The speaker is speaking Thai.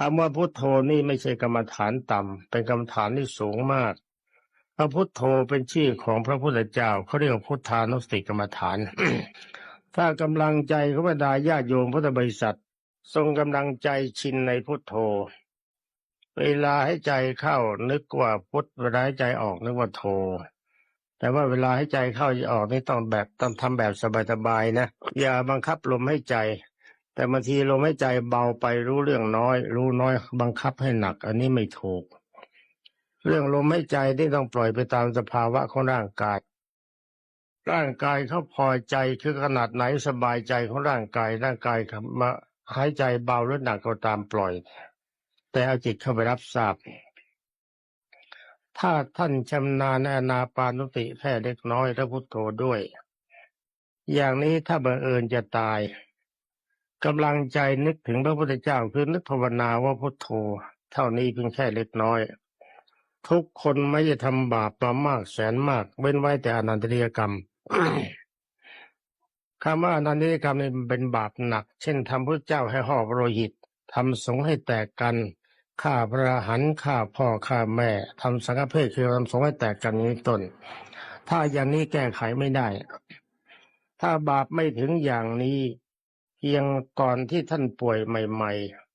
คำว่าพุทโธนี่ไม่ใช่กรรมฐานต่ำเป็นกรรมฐานที่สูงมาก พระพุทโธเป็นชื่อของพระพุทธเจ้าเขาเรียกพุทธานุสติกรรมฐาน ถ้ากำลังใจขบดาญาตโยมพุทธบริษัท ทรงกำลังใจชินในพุทโธ เวลาให้ใจเข้านึกว่าพุทเวลาให้ใจออกนึกว่าโธแต่ว่าเวลาให้ใจเข้าออกนี่ต้องแบบต้องทำแบบสบายๆนะ อย่าบังคับลมให้ใจ แต่บางทีลมให้ใจเบาไปรู้เรื่องน้อย รู้น้อยบังคับให้หนัก อันนี้ไม่ถูก เรื่องลมให้ใจที่ต้องปล่อยไปตามสภาวะของร่างกาย ร่างกายเขาพอใจคือขนาดไหนสบายใจของร่างกายร่างกายมาหายใจเบาหรือหนักก็ตามปล่อย แต่เอาจิตเข้าไปรับทราบ ถ้าท่านชำนาญในอนาปานุสติแค่เล็กน้อยและพุทโธด้วย อย่างนี้ถ้าบังเอิญจะตาย กำลังใจนึกถึงพระพุทธเจ้าคือนึกภาวนาว่าพุทโธ เท่านี้เพียงแค่เล็กน้อย ทุกคนไม่จะทำบาปมามากแสนมาก เว้นไว้แต่อนันตริยกรรมคำว่าอนันตริยกรรมนี่เป็นบาปหนัก เช่นทำพระเจ้าให้ห่อโรหิตทำสงให้แตกกันฆ่าพระหันฆ่าพ่อฆ่าแม่ทำสังฆเพศคือทำสงให้แตกกันนี้ต้น ถ้าอย่างนี้แก้ไขไม่ได้ ถ้าบาปไม่ถึงอย่างนี้ เพียงก่อนที่ท่านป่วยใหม่ๆ